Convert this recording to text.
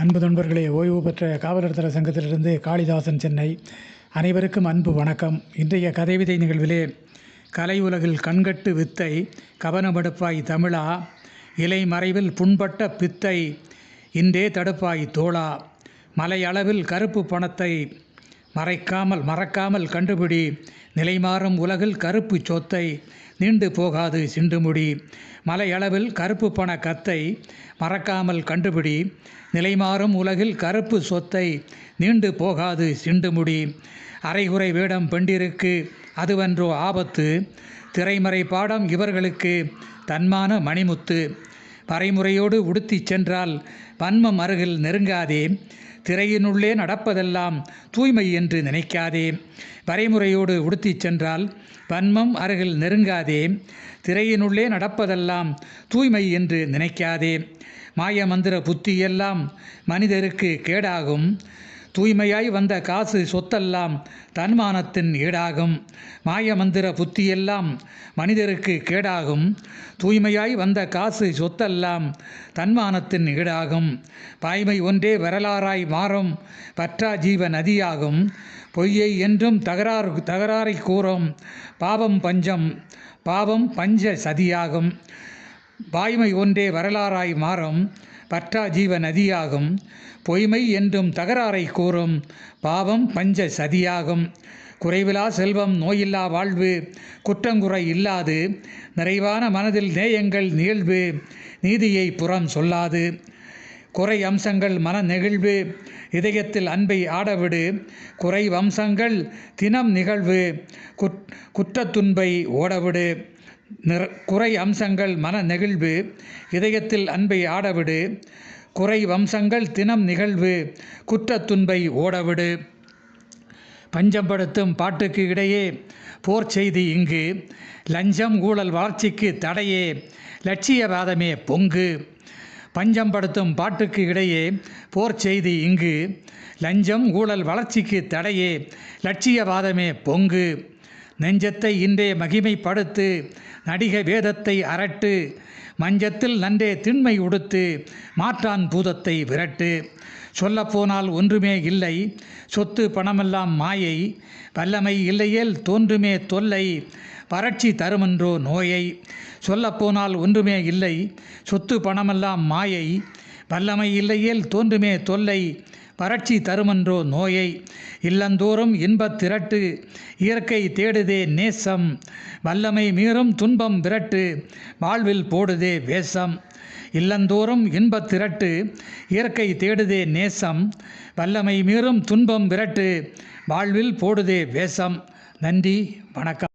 அன்பு நண்பர்களே ஓய்வு பெற்ற காவலர் தர சங்கத்திலிருந்து காளிதாசன் சென்னை. அனைவருக்கும் அன்பு வணக்கம். இன்றைய கதைவிதை நிகழ்விலே கலை உலகில் கண்கட்டு வித்தை கவனமடுப்பாய் தமிழா இலை மறைவில் புண்பட்ட பித்தை இன்றே தடுப்பாய் தோளா மலையளவில் கருப்பு பணத்தை மறைக்காமல் மறக்காமல் கண்டுபிடி. நிலைமாறும் உலகில் கருப்பு சொத்தை நீண்டு போகாது சிண்டுமுடி மலையளவில் கருப்பு பண கத்தை மறக்காமல் கண்டுபிடி. நிலைமாறும் உலகில் கருப்பு சொத்தை நீண்டு போகாது சிண்டுமுடி அரைகுறை வேடம் பெண்டிருக்கு அதுவன்றோ ஆபத்து. திரைமறை பாடம் இவர்களுக்கு தன்மான மணிமுத்து. பறைமுறையோடு உடுத்திச் சென்றால் வன்மம் அருகில் நெருங்காதே. திரையினுள்ளே நடப்பதெல்லாம் தூய்மை என்று நினைக்காதே. வரைமுறையோடு உடுத்திச் சென்றால் வன்மம் அருகில் நெருங்காதே. திரையினுள்ளே நடப்பதெல்லாம் தூய்மை என்று நினைக்காதே. மாய மந்திர புத்தியெல்லாம் மனிதருக்கு கேடாகும். தூய்மையாய் வந்த காசு சொத்தெல்லாம் தன்மானத்தின் ஈடாகும். மாய மந்திர புத்தியெல்லாம் மனிதருக்கு கேடாகும். தூய்மையாய் வந்த காசு சொத்தெல்லாம் தன்மானத்தின் ஈடாகும். பாய்மை ஒன்றே வரலாறாய் மாறும். பற்றா ஜீவ நதியாகும். பொய்யை என்றும் தகராறு தகராறை கூறும். பாவம் பஞ்சம் பாவம் பஞ்ச சதியாகும். பாய்மை ஒன்றே வரலாறாய் மாறும். பற்றா ஜீவ நதியாகும் பொய்மை என்றும் தகராறை கூறும். பாவம் பஞ்ச சதியாகும். குறைவிலா செல்வம் நோயில்லா வாழ்வு. குற்றங்குறை இல்லாது. நிறைவான மனதில் நேயங்கள் நிகழ்வு. நீதியை புறம் சொல்லாது. குறை அம்சங்கள் மன நெகிழ்வு. இதயத்தில் அன்பை ஆடவிடு. குறை வம்சங்கள் தினம் நிகழ்வு. குற் குற்றத்துன்பை ஓடவிடு. நிற குறை அம்சங்கள் மன நெகிழ்வு இதயத்தில் அன்பை ஆடவிடு. குறை வம்சங்கள் தினம் நிகழ்வு குற்றத்துன்பை ஓடவிடு. பஞ்சம்படுத்தும் பாட்டுக்கு இடையே போர் செய்தி இங்கு. லஞ்சம் ஊழல் வளர்ச்சிக்கு தடையே லட்சியவாதமே பொங்கு. பஞ்சம்படுத்தும் பாட்டுக்கு இடையே போர் செய்தி இங்கு. லஞ்சம் ஊழல் வளர்ச்சிக்கு தடையே லட்சியவாதமே பொங்கு. நெஞ்சத்தை இன்றே மகிமைப்படுத்து நடிக வேதத்தை அரட்டு மஞ்சத்தில் நன்றே திண்மை உடுத்து மாற்றான் பூதத்தை விரட்டு. சொல்லப்போனால் ஒன்றுமே இல்லை சொத்து பணமெல்லாம் மாயை வல்லமை இல்லையேல் தோன்றுமே தொல்லை வறட்சி தருமென்றோ நோயை. சொல்லப்போனால் ஒன்றுமே இல்லை சொத்து பணமெல்லாம் மாயை வல்லமை இல்லையேல் தோன்றுமே தொல்லை வறட்சி தருமென்றோ நோயை? இல்லந்தோறும் இன்பத் திரட்டு இயற்கை தேடுதே நேசம். வல்லமை மீறும் துன்பம் விரட்டு வாழ்வில் போடுதே வேஷம். இல்லந்தோறும் இன்பத் திரட்டு இயற்கை தேடுதே நேசம். வல்லமை மீறும் துன்பம் விரட்டு வாழ்வில் போடுதே வேஷம். நன்றி வணக்கம்.